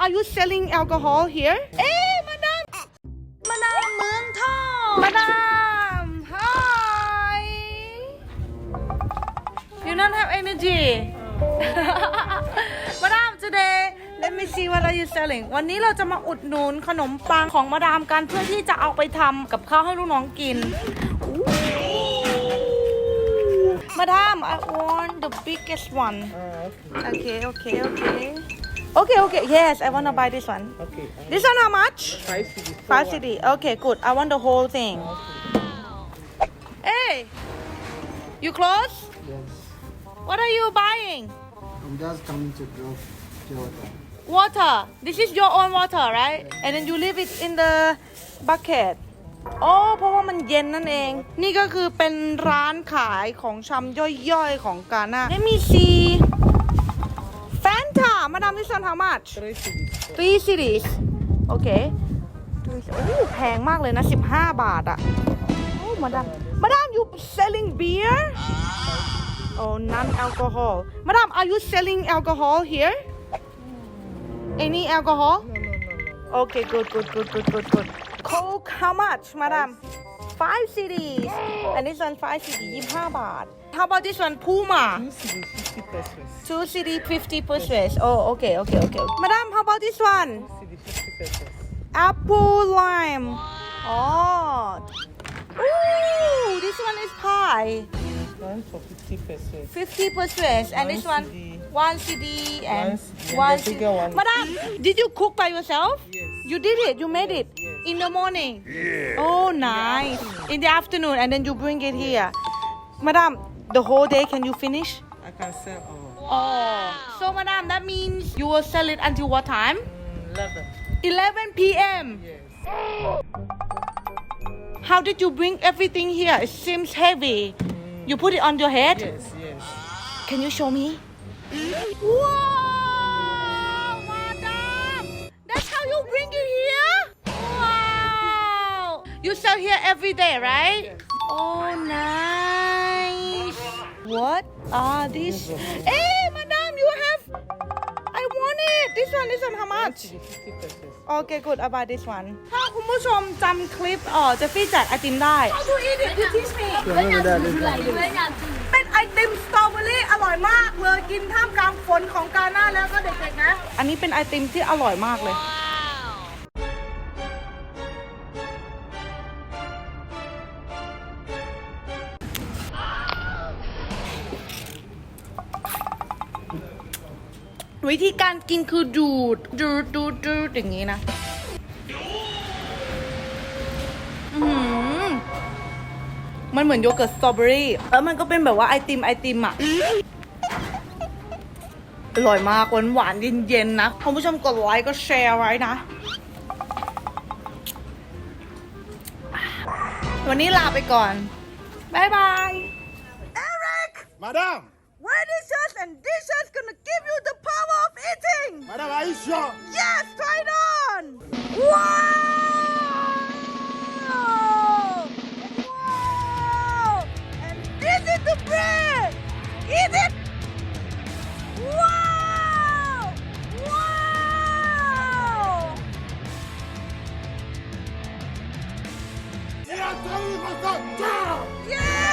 Are you selling alcohol here? เอ๊ะมาดามมาดามเมืองทองมาดาม Hi You don't have energy มาดาม today let me see what are you selling วันนี้เราจะมาอุดหนุนขนมปังของมาดามกันเพื่อที่จะเอาไปทำกับข้าวให้ลูกน้องกินอู้มาดาม I want the biggest one Okay, okay, okay. Okay, okay. Yes, I want to buy this one. Okay. This one how much? Five CD. Five CD. Okay, good. I want the whole thing. Hey, you close? Yes. What are you buying? I'm just coming to drop pure water. Water. This is your own water, right? And then you leave it in the bucket. อ๋อเพราะว่ามันเย็นนั่นเอง นี่ก็คือเป็นร้านขายของชำย่อยๆของกาน่า Let me see Fanta Madam this one how much Three CD. three cities โอเคโอ้แพงมากเลยนะ 15 บาทอะโอ้มาดามมาดาม you selling beer oh non alcohol มาดาม are you selling alcohol here any alcohol No, no, no, no. okay good good good good good good coke how much มาดาม five cities and this one five city 25 บาท how about this one Puma Two CD, fifty pesos. two city 50 pesos. Oh okay okay okay. Madam how about this one? CD, fifty pesos. apple lime. Oh. Ooh, this one is pie One for fifty pesos. 50 pesos. And this one CD. one CD and One CD one CD. madam did you cook by yourself? Yes. you did it. You made it. Yes. in the morning. Oh nice. In the afternoon. And then you bring it here. Madam the whole day can you finish I can sell all. Oh, so madam, that means you will sell it until what time? Mm, 11. 11 p.m. Yes. How did you bring everything here? It seems heavy. You put it on your head? Yes, yes. Can you show me? Wow, madam! That's how you bring it here? Wow! You sell here every day, right? Oh, nice. What are these? Hey, madam, you have. I want it. This one, this one, how One much? CD, fifty pesos. โอเค good about this one ถ้าคุณผู้ชมจำคลิปเออเจะฟี่แจกไอติมได้ How to eat it you teach me Remember that this one. เป็นไอติมสตรอเบอรี่อร่อยมากเลยกินท่ามกลางฝนของกาหน้าแล้วก็เด็กๆนะ อันนี้เป็นไอติมที่อร่อยมากเลย วิธีการกินคือดูดดูดดูดดูดอย่างนี้นะมันเหมือนโยเกิร์ตสตรอเบอรี่แล้วมันก็เป็นแบบว่าไอติมไอติมอะอร่อยมากหวานหวานเย็นๆนะคุณผู้ชมกดไลค์ก็แชร์ไว้นะ วันนี้ลาไปก่อน บ๊ายบาย Eric Madam! radishes and dishes gonna give you the power of eating. Madam, are you sure? Yes, try it on. Wow! Wow! And this is the bread. Eat it. Wow! Wow! Yeah, tell me, Master. Yeah!